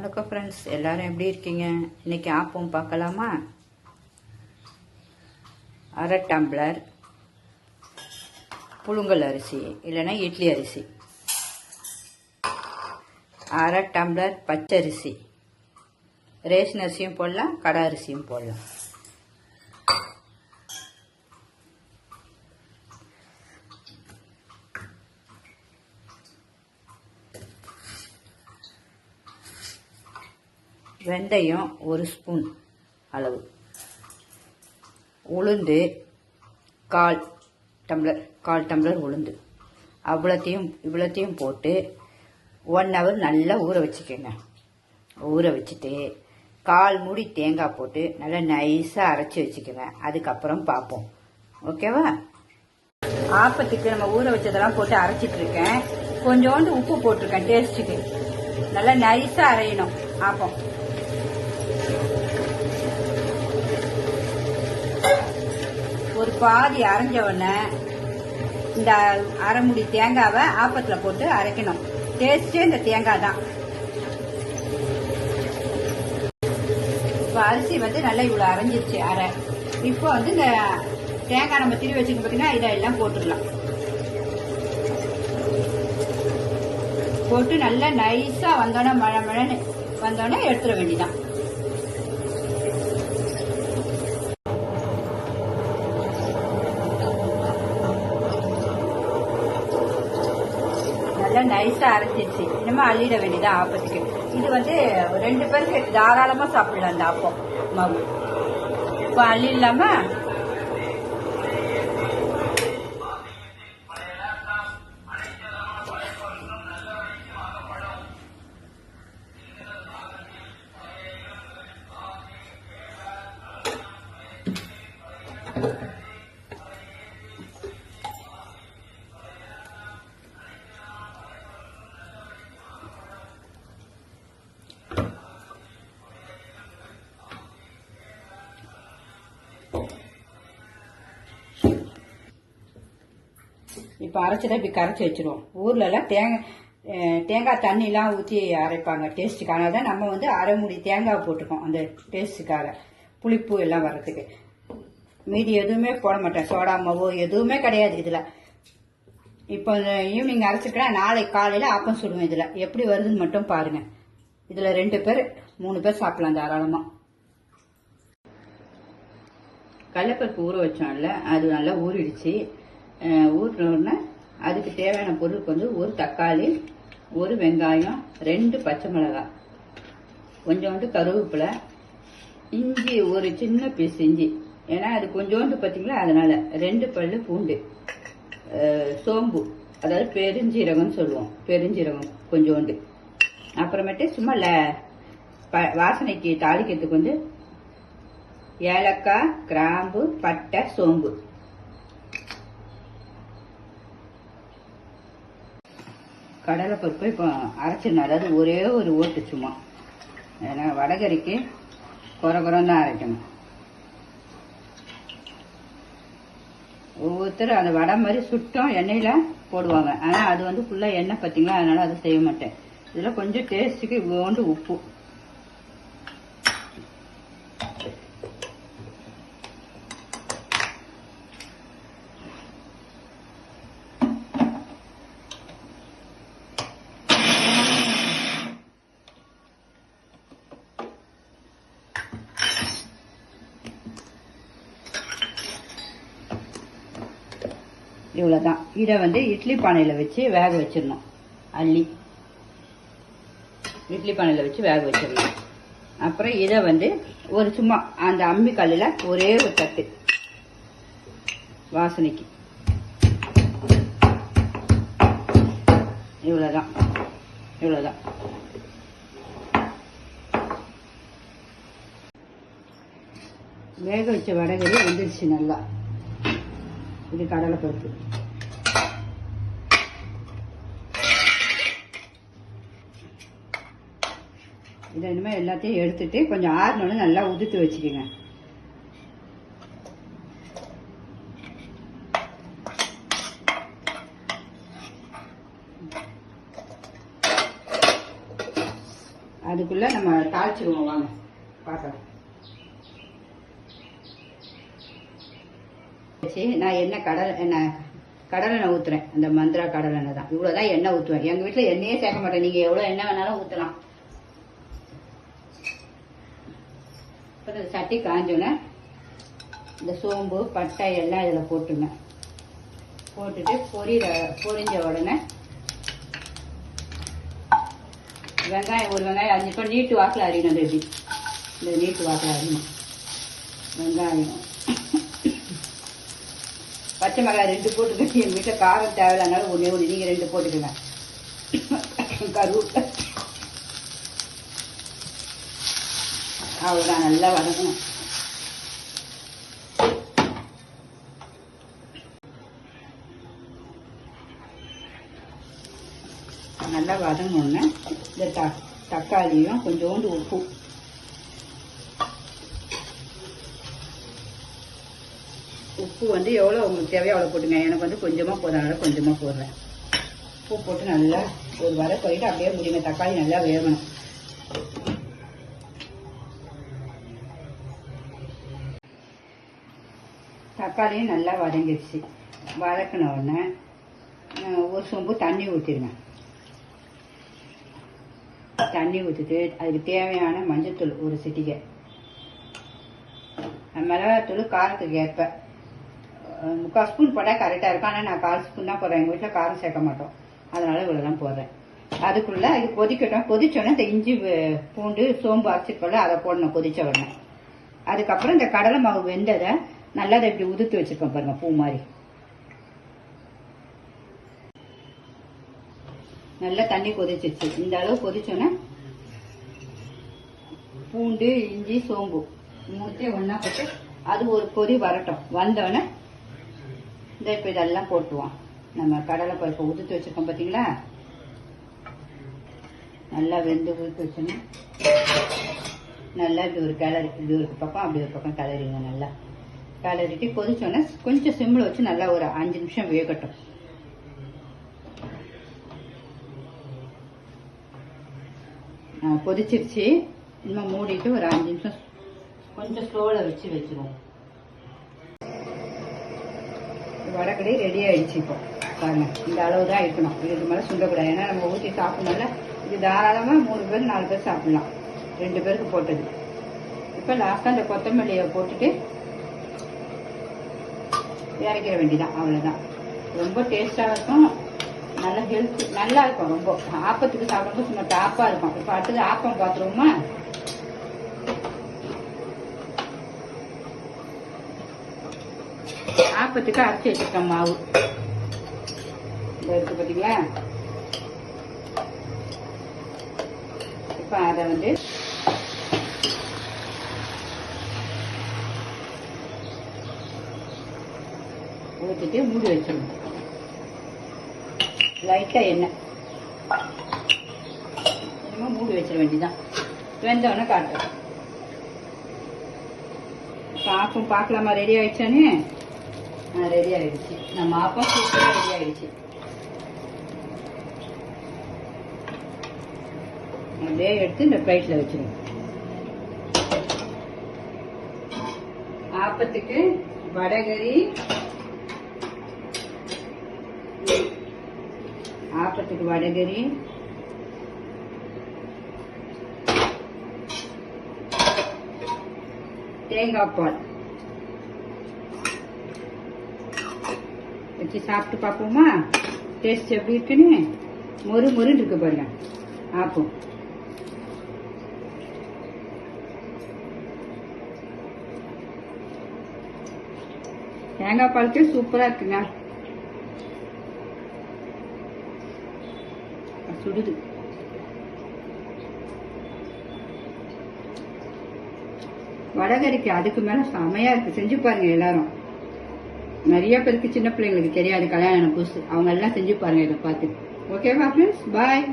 வணக்கம் ஃப்ரெண்ட்ஸ் எல்லாரும் எப்படி இருக்கீங்க? இன்னைக்கு ஆப்பம் பார்க்கலாமா? அரை டம்ளர் புழுங்கல் அரிசி இல்லைன்னா இட்லி அரிசி. அரை டம்ளர் பச்சரிசி ரேஷன் அரிசியும் போடலாம் கடை அரிசியும் போடலாம். வெந்தயம் ஒரு ஸ்பூன் அளவு. உளுந்து கால் டம்ளர் கால் டம்ளர் உளுந்து. அவ்வளோத்தையும் இவ்வளோத்தையும் போட்டு ஒன் ஹவர் நல்லா ஊற வச்சுக்கோங்க. ஊற வச்சுட்டு கால் மூடி தேங்காய் போட்டு நல்லா நைஸாக அரைச்சி வச்சுக்குவேன் அதுக்கப்புறம் பார்ப்போம். ஓகேவா? ஆப்பத்துக்கு நம்ம ஊற வச்சதெல்லாம் போட்டு அரைச்சிட்டு இருக்கேன் கொஞ்சோண்டு உப்பு போட்டிருக்கேன் டேஸ்ட்டுக்கு நல்லா நைஸாக அரையணும். ஆப்பம் ஒரு பாதி அரைஞ்ச உடனே இந்த அரைமுடி தேங்காவை ஆப்பத்தில் போட்டு அரைக்கணும். டேஸ்டே இந்த தேங்காய் தான். இப்போ அரிசி வந்து நல்லா இவ்வளோ அரைஞ்சிருச்சு அரை. இப்போ வந்து இந்த தேங்காய் நம்ம திருவி வச்சுக்க பார்த்தீங்கன்னா இதை எல்லாம் போட்டுடலாம். போட்டு நல்லா நைஸாக வந்தோடனே மழை மழைன்னு வந்தோடனே எடுத்துட வேண்டிதான் நல்லா நைஸாக அரைச்சிருச்சு. இனிமேல் அள்ளிட வேண்டியதான் ஆப்பத்துக்கு. இது வந்து ரெண்டு பேருக்கு தாராளமாக சாப்பிடலாம் அந்த ஆப்பம். மாவு இப்போ அள்ளி இல்லாமல் இப்போ அரைச்சதை இப்படி கரைச்சி வச்சிருவோம். ஊர்ல எல்லாம் தேங்காய் தேங்காய் தண்ணிலாம் ஊற்றி அரைப்பாங்க. டேஸ்ட்டுக்காக தான் நம்ம வந்து அரை மூடி தேங்காய் போட்டிருக்கோம் அந்த டேஸ்ட்டுக்காக புளிப்பு எல்லாம் வர்றதுக்கு. மீதி எதுவுமே போட மாட்டேன். சோடா மாவோ எதுவுமே கிடையாது இதில். இப்போ ஈவினிங் அரைச்சிருக்கேன் நாளை காலையில் ஆப்பம் சுடுவேன் இதில். எப்படி வருதுன்னு மட்டும் பாருங்க. இதில் ரெண்டு பேர் மூணு பேர் சாப்பிடலாம் தாராளமாக கடலப்பருப்பு ஊற வச்சோம்ல அது நல்லா ஊறிடுச்சு. ஊரில் அதுக்கு தேவையான பொருளுக்கு வந்து ஒரு தக்காளி ஒரு வெங்காயம் ரெண்டு பச்சை மிளகாய் கொஞ்சோண்டு கருவேப்பிலை இஞ்சி ஒரு சின்ன பீஸ் இஞ்சி. ஏன்னா அது கொஞ்சோண்டு பார்த்தீங்களா அதனால ரெண்டு பல்லு பூண்டு. சோம்பு. அதாவது பெருஞ்சீரகம்னு சொல்லுவோம். பெருஞ்சீரகம் கொஞ்சோண்டு. அப்புறமேட்டு சும்மா ல ப- வாசனைக்கு தாளிக்கிறதுக்கு வந்து ஏலக்காய் கிராம்பு பட்டை சோம்பு. கடலைப்பருப்பு இப்போ அரைச்சிடணும். அதாவது ஒரே ஒரு ஓட்டு சும்மா. ஏன்னா வடகரிக்கு குறை குறம் தான் அரைக்கணும். ஒவ்வொருத்தரும் அந்த வடை மாதிரி சுட்டம் எண்ணெயில் போடுவாங்க. ஆனால் அது வந்து ஃபுல்லாக எண்ணெய் பார்த்தீங்களா அதனால அதை செய்ய மாட்டேன். இதில் கொஞ்சம் டேஸ்ட்டுக்கு இவ்வளோண்டு உப்பு. இவ்வளோதான் இதை வந்து இட்லி பானையில் வச்சு வேக வச்சிடணும். அள்ளி. இட்லி பானையில் வச்சு வேக வச்சிடணும். அப்புறம் இதை வந்து ஒரு சும்மா அந்த அம்மி கல்லில் ஒரே ஒரு தட்டு. வாசனைக்கு. இவ்வளோதான் இவ்வளோதான் வேக வச்ச வடகறி வந்துடுச்சு நல்லா. இது கடலைப்பருப்பு இதை இனிமேல் எல்லாத்தையும் எடுத்துட்டு கொஞ்சம் ஆறினோன்னு நல்லா உதுத்து வச்சுக்கோங்க. அதுக்குள்ள நம்ம தாளிச்சிருவோம் வாங்க பார்க்கலாம். வச்சு நான் எண்ணெய் கடலை என்ன கடலெண்ணெய் ஊற்றுறேன் ஊத்துறேன். அந்த மந்திரா கடலை தான். இவ்வளவுதான் எண்ணெய் ஊத்துவேன். எங்க வீட்டுல எண்ணெயே சேர்க்க மாட்டேன். நீங்க எவ்வளவு எண்ணெய் வேணாலும் ஊத்தலாம். இப்போ சட்டி காஞ்சோன்னே இந்த சோம்பு பட்டை எல்லாம் இதில் போட்டுங்க போட்டுட்டு பொரியிற பொரிஞ்ச உடனே வெங்காயம் ஒரு வெங்காயம் அஞ்சு இப்போ நீட்டு வாக்கில் அறியணும் ரெடி. இந்த நீட்டு வாக்கில் அரியணும் வெங்காயம். பச்சை மிளகாய் ரெண்டு போட்டுக்கங்க எங்கள் வீட்டில் காரம் தேவையில்லைனாலும் ஒன்றே ஒன்று நீங்கள் ரெண்டு போட்டுக்கங்க. கருவேப்பிலை. அவ்வளோதான் நல்லா வதக்கணும். நல்லா வதங்கணுன்னு இந்த த தக்காளியும் கொஞ்சோண்டு உப்பு. உப்பு வந்து எவ்வளோ உங்களுக்கு தேவையோ அவ்வளோ போட்டுங்க. எனக்கு வந்து கொஞ்சமாக போதும். கொஞ்சமாக போடுறேன். உப்பு போட்டு நல்லா ஒரு வர போயிட்டு அப்படியே முடியுங்க. தக்காளி நல்லா வேகணும். தக்காளியும் நல்லா வதங்கிடுச்சு. வதக்கின உடனே ஒரு சொம்பு தண்ணி ஊற்றிடுங்க தண்ணி ஊற்றிட்டு அதுக்கு தேவையான மஞ்சத்தூள் ஒரு சிட்டிகை. மிளகாத்தூள் காரத்துக்கு ஏற்ப முக்கால் ஸ்பூன் போட்டால் கரெக்டாக இருக்கும். ஆனால் நான் கால் ஸ்பூன் தான் போடுறேன். எங்கள் வீட்டில் காரம் சேர்க்க மாட்டோம். அதனால் இவ்வளோ தான் போடுறேன். அதுக்குள்ளே அது கொதிக்கட்டும். கொதிச்சோடனே இந்த இஞ்சி பூண்டு சோம்பு அரைச்சிருக்கோம்ல அதை போடணும் கொதிச்ச உடனே. அதுக்கப்புறம் இந்த கடலை மாவு வெந்ததை நல்லா அதை இப்படி உதுத்து வச்சுருக்கோம் பாருங்க பூ மாதிரி. நல்லா தண்ணி கொதிச்சிருச்சு. இந்த அளவு கொதிச்சோன்னே பூண்டு இஞ்சி சோம்பு மூணுத்தையும் ஒன்றா போட்டு அது ஒரு கொதி வரட்டும். வந்தோடனே இந்த இப்போ இதெல்லாம் போட்டுவோம். நம்ம கடலை பருப்பை உதுத்து வச்சிருக்கோம் பார்த்தீங்களா நல்லா வெந்து உதுத்து வச்சோன்னா நல்லா இப்படி ஒரு கிளறி இப்படி ஒரு பக்கம் அப்படி ஒரு பக்கம் கிளறிங்க நல்லா. கிளறிட்டு கொதிச்சோன்னா கொஞ்சம் சிம்மில் வச்சு நல்லா ஒரு அஞ்சு நிமிஷம் வேகட்டும். ஆ, கொதிச்சிருச்சு. இன்னும் மூடிட்டு ஒரு அஞ்சு நிமிஷம் கொஞ்சம் ஸ்லோவில் வச்சு வச்சிருவோம். வடக்கடி ரெடி ஆயிடுச்சு இப்போ. பாருங்க இந்த அளவு தான் இருக்கணும். இதுக்கு மேலே சுண்டக்கூடாது. ஏன்னா நம்ம ஊற்றி சாப்பிடணும்ல. இது தாராளமாக மூணு பேர் நாலு பேர் சாப்பிடலாம். ரெண்டு பேருக்கு போட்டது. இப்போ லாஸ்ட்டாக இந்த கொத்தமல்லியை போட்டுட்டு இறக்கிற வேண்டிதான் அவ்வளோதான் ரொம்ப டேஸ்டாக இருக்கும். நல்ல ஹெல்த் நல்லா இருக்கும் ரொம்ப. ஆப்பத்துக்கு சாப்பிடும்போது சும்மா டாப்பாக இருக்கும். இப்போ அடுத்தது ஆப்பம் பார்த்துருவோமா? ஆப்பத்துக்கு அரைச்சி வச்சிருக்கேன் மாவு. இருக்கு பார்த்தீங்களா இப்போ அதை வந்து ஊற்றிட்டு மூடி வச்சிடணும். லைட்டாக எண்ணெய். மூடி வச்சிட வேண்டியதான் வெந்தவொடனே காட்டுறேன். இப்போ பார்க்கலாமா? ரெடி ஆயிடுச்சானே ரெடி ஆயிடுச்சு நம்ம ஆப்பம் சூப்பராக ரெடி ஆயிடுச்சு அப்படியே எடுத்து இந்த பிளேட்ல வச்சிருவோம் ஆப்பத்துக்கு வடகரி ஆப்பத்துக்கு வடகரி தேங்காய் பால் வச்சு சாப்பிட்டு பார்ப்போமா? டேஸ்ட் எப்படி இருக்குன்னு? மொறு மொறுன்னு இருக்கு பாருங்க. ஆப்போம். தேங்காய் பாலுக்கு சூப்பரா இருக்குங்க. சுடுது. வடகரிக்கு அதுக்கு மேல செமையா இருக்கு. செஞ்சு பாருங்க எல்லாரும். நிறைய பேருக்கு சின்ன பிள்ளைங்களுக்கு தெரியாது கல்யாணம் புதுசு அவங்க எல்லாம் செஞ்சு பாருங்க இதை பார்த்து. ஓகேவா ஃப்ரெண்ட்ஸ் பாய்